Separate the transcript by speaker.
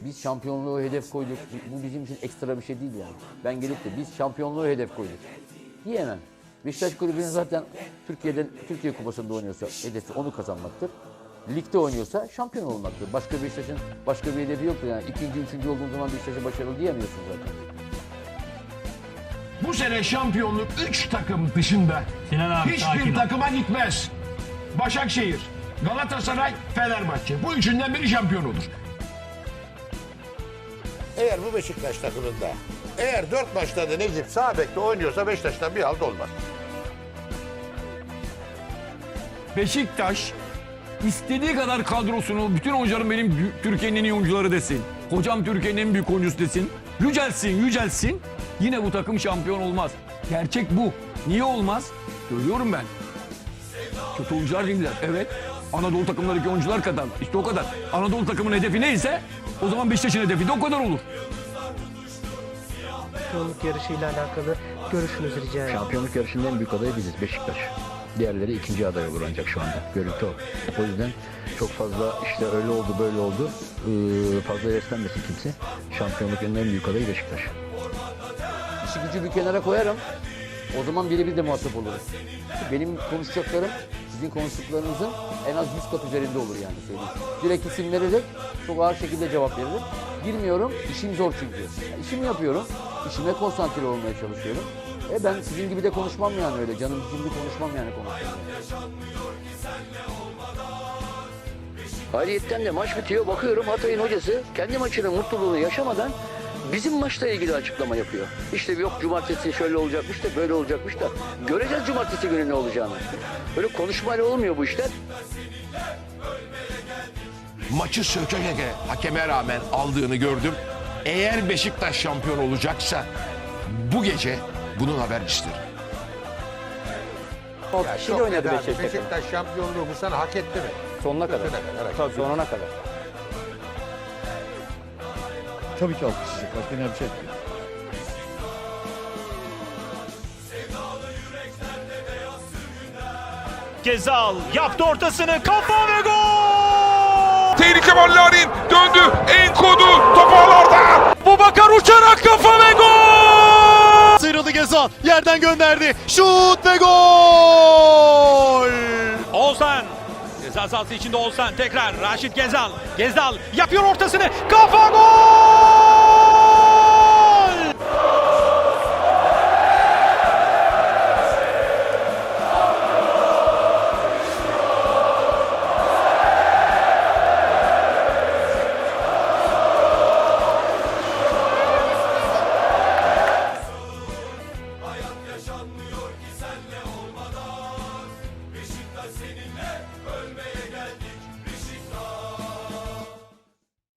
Speaker 1: Biz şampiyonluğu hedef koyduk. Bu bizim için ekstra bir şey değil yani. Ben gelip de biz şampiyonluğu hedef koyduk. Diyemem. Beşiktaş kulübünün zaten Türkiye'den Türkiye Kupası'nda oynuyorsa hedefi onu kazanmaktır. Ligde oynuyorsa şampiyon olmaktır. Başka Beşiktaş'ın başka bir hedefi yoktur yani. İkinci, üçüncü olduğun zaman Beşiktaş'a başarılı diyemiyorsun zaten.
Speaker 2: Bu sene şampiyonluk 3 takım dışında
Speaker 3: Sinan abi sakin
Speaker 2: hiçbir
Speaker 3: ol.
Speaker 2: takıma gitmez. Başakşehir, Galatasaray, Fenerbahçe. Bu üçünden biri şampiyon olur.
Speaker 4: Eğer bu Beşiktaş takımında eğer dört maçta da Necip sağ bekte oynuyorsa Beşiktaş'tan bir halt olmaz.
Speaker 5: Beşiktaş istediği kadar kadrosunu bütün oyuncularım benim Türkiye'nin en iyi oyuncuları desin. Hocam Türkiye'nin en büyük oyuncusu desin. Yücelsin yücelsin. Yine bu takım şampiyon olmaz. Gerçek bu. Niye olmaz? Söylüyorum ben. Kötü oyuncular değiller. Evet. Anadolu takımlarındaki oyuncular kadar. İşte o kadar. Anadolu takımının hedefi neyse o zaman Beşiktaş'ın hedefi de o kadar olur.
Speaker 6: Şampiyonluk yarışıyla alakalı görüşünüzü rica ederim.
Speaker 7: Şampiyonluk yarışının en büyük adayı biziz Beşiktaş. Diğerleri ikinci aday olur ancak şu anda. Görüntü o. O yüzden çok fazla işte öyle oldu böyle oldu. Ee, fazla heveslenmesin kimse. Şampiyonluk en büyük adayı Beşiktaş.
Speaker 1: İşi gücü bir kenara koyarım. O zaman birebir de muhatap olurum. Benim konuşacaklarım sizin konuştuklarınızın en az 100 kat üzerinde olur yani söyleyeyim. Direkt isim vererek çok ağır şekilde cevap veririm. Girmiyorum, işim zor çünkü. Yani işimi yapıyorum, işime konsantre olmaya çalışıyorum. E ben sizin gibi de konuşmam yani öyle, canım şimdi konuşmam yani konuşmam.
Speaker 7: Ayrıyetten de maç bitiyor. Bakıyorum Hatay'ın hocası kendi maçının mutluluğunu yaşamadan bizim maçla ilgili açıklama yapıyor. İşte yok cumartesi şöyle olacakmış da böyle olacakmış da göreceğiz cumartesi günü ne olacağını. Böyle konuşmayla olmuyor bu işler.
Speaker 2: Maçı söke söke hakeme rağmen aldığını gördüm. Eğer Beşiktaş şampiyon olacaksa bu gece bunun habercisidir.
Speaker 4: Ya çok net abi. Beşiktaş şampiyonluğu bu sene hak etti mi?
Speaker 1: Sonuna kadar.
Speaker 4: Sonuna kadar.
Speaker 1: Tabii sonuna kadar.
Speaker 8: Tabii ki alkışlayacak. Başka ne bir şey yok.
Speaker 3: Gezal yaptı ortasını kafa ve gol!
Speaker 9: Tehlike var Larin döndü Enkodu topu ağlarda.
Speaker 3: Bu bakar uçarak kafa ve gol! Sıyrıldı Gezal yerden gönderdi. Şut ve gol! Oğuzhan Ceza sahası içinde Oğuzhan tekrar Raşit Gezal. Gezal yapıyor ortasını. Kafa gol!